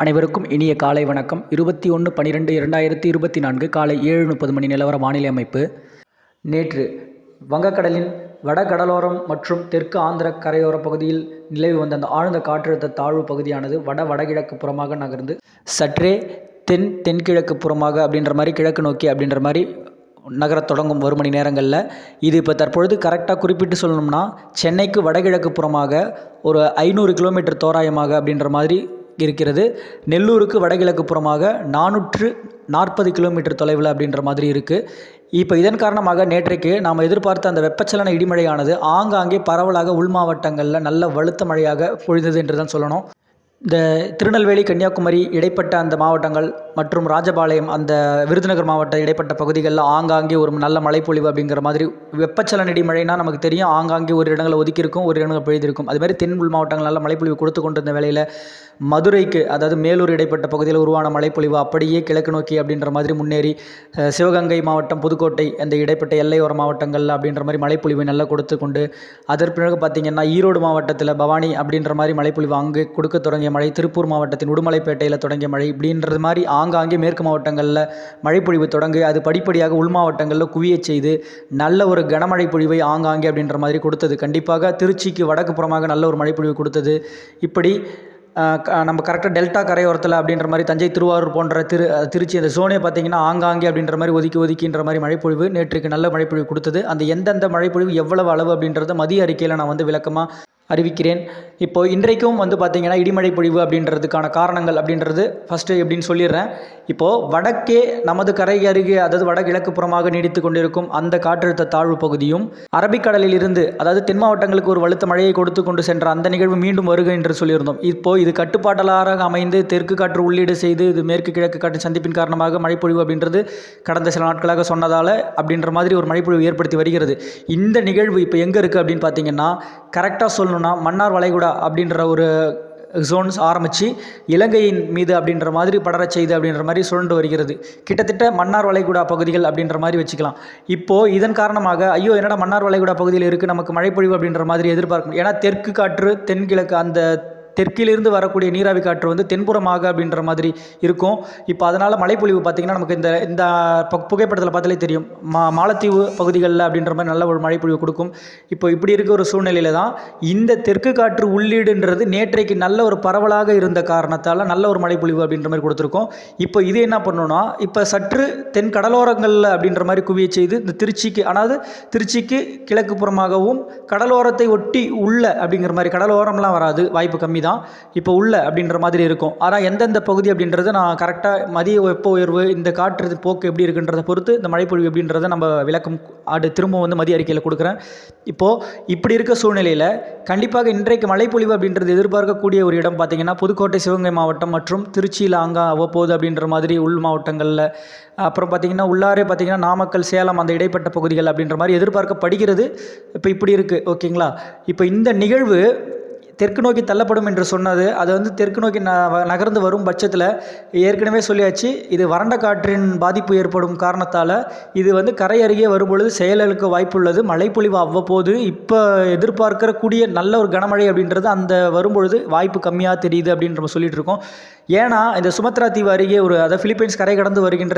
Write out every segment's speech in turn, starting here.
அனைவருக்கும் இனிய காலை வணக்கம். இருபத்தி ஒன்று பன்னிரெண்டு இரண்டாயிரத்தி இருபத்தி நான்கு காலை ஏழு முப்பது மணி நிலவர வானிலை அமைப்பு. நேற்று வங்கக்கடலின் வடகடலோரம் மற்றும் தெற்கு ஆந்திர கரையோர பகுதியில் நிலவி வந்த அந்த ஆழ்ந்த காற்றழுத்த தாழ்வு பகுதியானது வட வடகிழக்கு புறமாக நகர்ந்து சற்றே தென் தென்கிழக்கு புறமாக அப்படின்ற மாதிரி கிழக்கு நோக்கி அப்படின்ற மாதிரி நகரத் தொடங்கும் ஒரு மணி நேரங்களில். இது இப்போ தற்பொழுது கரெக்டாக குறிப்பிட்டு சொல்லணும்னா சென்னைக்கு வடகிழக்கு புறமாக ஒரு ஐநூறு கிலோமீட்டர் தோராயமாக அப்படின்ற மாதிரி இருக்கிறது. நெல்லூருக்கு வடகிழக்கு புறமாக நானூற்று நாற்பது கிலோமீட்டர் தொலைவில் அப்படின்ற மாதிரி இருக்குது இப்போ இதன் காரணமாக நேற்றைக்கு நாம் எதிர்பார்த்த அந்த வெப்பச்சலன இடிமழையானது ஆங்காங்கே பரவலாக உள் மாவட்டங்களில் நல்ல வலுத்த மழையாக பொழிந்தது என்று தான் சொல்லணும். இந்த திருநெல்வேலி கன்னியாகுமரி இடைப்பட்ட அந்த மாவட்டங்கள் மற்றும் ராஜபாளையம் அந்த விருதுநகர் மாவட்ட இடைப்பட்ட பகுதிகளில் ஆங்காங்கே ஒரு நல்ல மழைப்பொழிவு அப்படிங்கிற மாதிரி வெப்பச்சலனடி மழைனா நமக்கு தெரியும். ஆங்காங்கே ஒரு இடங்களில் ஒதுக்கியிருக்கும் ஒரு இடங்களில் பெய்திருக்கும். அது மாதிரி தென் உள் மாவட்டங்கள் நல்ல மழைப்பொழிவு கொடுத்து கொண்டிருந்த வேலையில் மதுரைக்கு அதாவது மேலூர் இடைப்பட்ட பகுதியில் உருவான மழைப்பொழிவு அப்படியே கிழக்கு நோக்கி அப்படின்ற மாதிரி முன்னேறி சிவகங்கை மாவட்டம் புதுக்கோட்டை அந்த இடைப்பட்ட எல்லையோர மாவட்டங்கள் அப்படின்ற மாதிரி மழைப்பொழிவு நல்லா கொடுத்து கொண்டு அதற்கு பிறகு பார்த்திங்கன்னா ஈரோடு மாவட்டத்தில் பவானி அப்படின்ற மாதிரி மழைப்பொழிவு அங்கே கொடுக்க தொடங்கி தொடங்கிய மழை திருப்பூர் மாவட்டத்தின் உடுமலைப்பேட்டையில் தொடங்கிய மழை இப்படின்றது மாதிரி ஆங்காங்கே மேற்கு மாவட்டங்களில் மழைப்பொழிவு தொடங்கி அது படிப்படியாக உள் மாவட்டங்களில் குவியச் செய்து நல்ல ஒரு கனமழை பொழிவை ஆங்காங்கே அப்படின்ற மாதிரி கொடுத்தது. கண்டிப்பாக திருச்சிக்கு வடக்கு புறமாக நல்ல ஒரு மழைப்பொழிவு கொடுத்தது. இப்படி க- நம்ம கரெக்டாக டெல்டா கரையோரத்தில் அப்படின்ற மாதிரி தஞ்சை திருவாரூர் போன்ற திரு திருச்சி அந்த சோனே பார்த்தீங்கன்னா ஆங்காங்கே அப்படின்ற மாதிரி ஒதுக்கி ஒதுக்கின்ற மாதிரி மழைப்பொழிவு நேற்றுக்கு நல்ல மழைப்பொழிவு கொடுத்தது. அந்த எந்தெந்த மழைப்பொழிவு எவ்வளவு அளவு அப்படின்றத மதிய அறிக்கையில் நான் வந்து விளக்கமாக அறிவிக்கிறேன். இப்போ இன்றைக்கும் வந்து பார்த்திங்கன்னா இடிமழை பொழிவு அப்படின்றதுக்கான காரணங்கள் அப்படின்றது ஃபஸ்ட்டு எப்படின்னு சொல்லிடுறேன். இப்போது வடக்கே நமது கரை அருகே அதாவது வடகிழக்கு புறமாக நீடித்து கொண்டிருக்கும் அந்த காற்றழுத்த தாழ்வு பகுதியும் அரபிக்கடலில் இருந்து அதாவது தென் மாவட்டங்களுக்கு ஒரு வலுத்த மழையை கொடுத்து கொண்டு சென்ற அந்த நிகழ்வு மீண்டும் வருக என்று சொல்லியிருந்தோம். இப்போ இது கட்டுப்பாட்டலாக அமைந்து தெற்கு காற்று உள்ளீடு செய்து இது மேற்கு கிழக்கு காற்று சந்திப்பின் காரணமாக மழைப்பொழிவு அப்படின்றது கடந்த சில நாட்களாக சொன்னதால் அப்படின்ற மாதிரி ஒரு மழைப்பொழிவு ஏற்படுத்தி வருகிறது. இந்த நிகழ்வு இப்போ எங்கே இருக்குது அப்படின்னு பார்த்தீங்கன்னா கரெக்டாக சொல்லணும் சொல்லணும்னா மன்னார் வளைகுடா அப்படின்ற ஒரு ஜோன்ஸ் ஆரம்பித்து இலங்கையின் மீது அப்படின்ற மாதிரி படரச் செய்து அப்படின்ற மாதிரி சுழண்டு வருகிறது. கிட்டத்தட்ட மன்னார் வளைகுடா பகுதிகள் அப்படின்ற மாதிரி வச்சுக்கலாம். இப்போது இதன் காரணமாக ஐயோ என்னடா மன்னார் வளைகுடா பகுதியில் இருக்குது நமக்கு மழைப்பொழிவு அப்படின்ற மாதிரி எதிர்பார்க்கணும். ஏன்னா தெற்கு காற்று தென்கிழக்கு அந்த தெற்கிலிருந்து வரக்கூடிய நீராவி காற்று வந்து தென்புறமாக அப்படின்ற மாதிரி இருக்கும். இப்போ அதனால் மழைப்பொழிவு பார்த்திங்கன்னா நமக்கு இந்த இந்த புகைப்படத்தில் பார்த்தாலே தெரியும். மா மாலத்தீவு பகுதிகளில் அப்படின்ற மாதிரி நல்ல ஒரு மழைப்பொழிவு கொடுக்கும். இப்போ இப்படி இருக்க ஒரு சூழ்நிலையில தான் இந்த தெற்கு காற்று உள்ளீடுன்றது நேற்றைக்கு நல்ல ஒரு பரவலாக இருந்த காரணத்தால் நல்ல ஒரு மழைப்பொழிவு அப்படின்ற மாதிரி கொடுத்துருக்கோம். இப்போ இது என்ன பண்ணணும்னா இப்போ சற்று தென் கடலோரங்களில் அப்படின்ற மாதிரி குவிய செய்து இந்த திருச்சிக்கு அதாவது திருச்சிக்கு கிழக்கு புறமாகவும் கடலோரத்தை ஒட்டி உள்ள அப்படிங்கிற மாதிரி கடலோரம்லாம் வராது வாய்ப்பு கம்மி தான். இப்போ உள்ள அப்படின்ற மாதிரி இருக்கும். ஆனால் எந்தெந்த பகுதி அப்படின்றது நான் கரெக்டாக மதிய வெப்ப உயர்வு இந்த காற்று போக்கு எப்படி இருக்குன்றதை பொறுத்து இந்த மழைப்பொழிவு அப்படின்றத நம்ம விளக்கம் அது திரும்ப வந்து மதிய அறிக்கையில் கொடுக்குறேன். இப்போது இப்படி இருக்க சூழ்நிலையில் கண்டிப்பாக இன்றைக்கு மழைப்பொழிவு அப்படின்றது எதிர்பார்க்கக்கூடிய ஒரு இடம் பார்த்திங்கன்னா புதுக்கோட்டை சிவகங்கை மாவட்டம் மற்றும் திருச்சியில் அங்கே அவ்வப்போது அப்படின்ற மாதிரி உள் மாவட்டங்களில். அப்புறம் பார்த்திங்கன்னா உள்ளாரே பார்த்திங்கன்னா நாமக்கல் சேலம் அந்த இடைப்பட்ட பகுதிகள் அப்படின்ற மாதிரி எதிர்பார்க்கப்படுகிறது. இப்போ இப்படி இருக்குது ஓகேங்களா? இப்போ இந்த நிகழ்வு தெற்கு நோக்கி தள்ளப்படும் என்று சொன்னது. அது வந்து தெற்கு நோக்கி ந நகர்ந்து வரும் பட்சத்தில் ஏற்கனவே சொல்லியாச்சு. இது வறண்ட காற்றின் பாதிப்பு ஏற்படும் காரணத்தால் இது வந்து கரை அருகே வரும்பொழுது செயலுக்கு வாய்ப்புள்ளது. மழைப்பொழிவு அவ்வப்போது இப்போ எதிர்பார்க்கக்கூடிய நல்ல ஒரு கனமழை அப்படின்றது அந்த வரும்பொழுது வாய்ப்பு கம்மியாக தெரியுது அப்படின்னு நம்ம சொல்லிட்டு இருக்கோம். ஏன்னா இந்த சுமத்ரா தீவு அருகே ஒரு அதாவது பிலிப்பைன்ஸ் கரை கடந்து வருகின்ற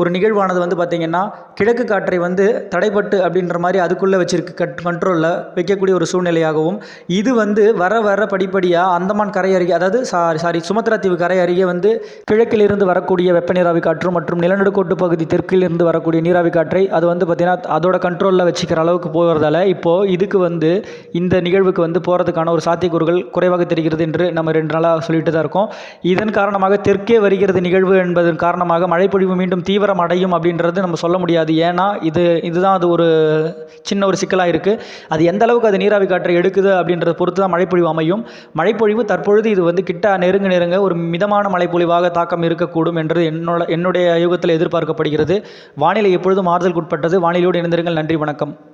ஒரு நிகழ்வானது வந்து பார்த்திங்கன்னா கிழக்கு காற்றை வந்து தடைப்பட்டு அப்படின்ற மாதிரி அதுக்குள்ளே வச்சிருக்கு. கட் கண்ட்ரோலில் வைக்கக்கூடிய ஒரு சூழ்நிலையாகவும் இது வந்து வர வர வர படிப்படியாக அந்தமான் கரை அருகே அதாவது சாரி சாரி சுமத்ரா தீவு கரை அருகே வந்து கிழக்கிலிருந்து வரக்கூடிய வெப்ப நீராவி காற்று மற்றும் நிலநடுக்கோட்டு பகுதி தெற்கிலிருந்து வரக்கூடிய நீராவி காற்றை அது வந்து பார்த்திங்கன்னா அதோட கண்ட்ரோலில் வச்சுக்கிற அளவுக்கு போகிறதால இப்போது இதுக்கு வந்து இந்த நிகழ்வுக்கு வந்து போகிறதுக்கான ஒரு சாத்தியக்கூறுகள் குறைவாக தெரிகிறது என்று நம்ம ரெண்டு நாளாக சொல்லிட்டு தான் இருக்கோம். இதன் காரணமாக தெற்கே வருகிறது நிகழ்வு என்பதன் காரணமாக மழைப்பொழிவு மீண்டும் தீவிரம் அடையும் அப்படின்றது நம்ம சொல்ல முடியாது. ஏன்னா இது இதுதான் அது ஒரு சின்ன ஒரு சிக்கலாக இருக்குது அது எந்த அளவுக்கு அது நீராவி காற்றை எடுக்குது அப்படின்றத பொறுத்து தான் மழைப்பொழிவு அமையும். மழைப்பொழிவு தற்பொழுது இது வந்து கிட்ட நெருங்க நெருங்க ஒரு மிதமான மழைப்பொழிவாக தாக்கம் இருக்கக்கூடும் என்று என்னோட என்னுடைய யுகத்தில் எதிர்பார்க்கப்படுகிறது. வானிலை எப்பொழுதும் மாறுதலுக்குட்பட்டது வானிலையோடு இணைந்திருங்கள். நன்றி வணக்கம்.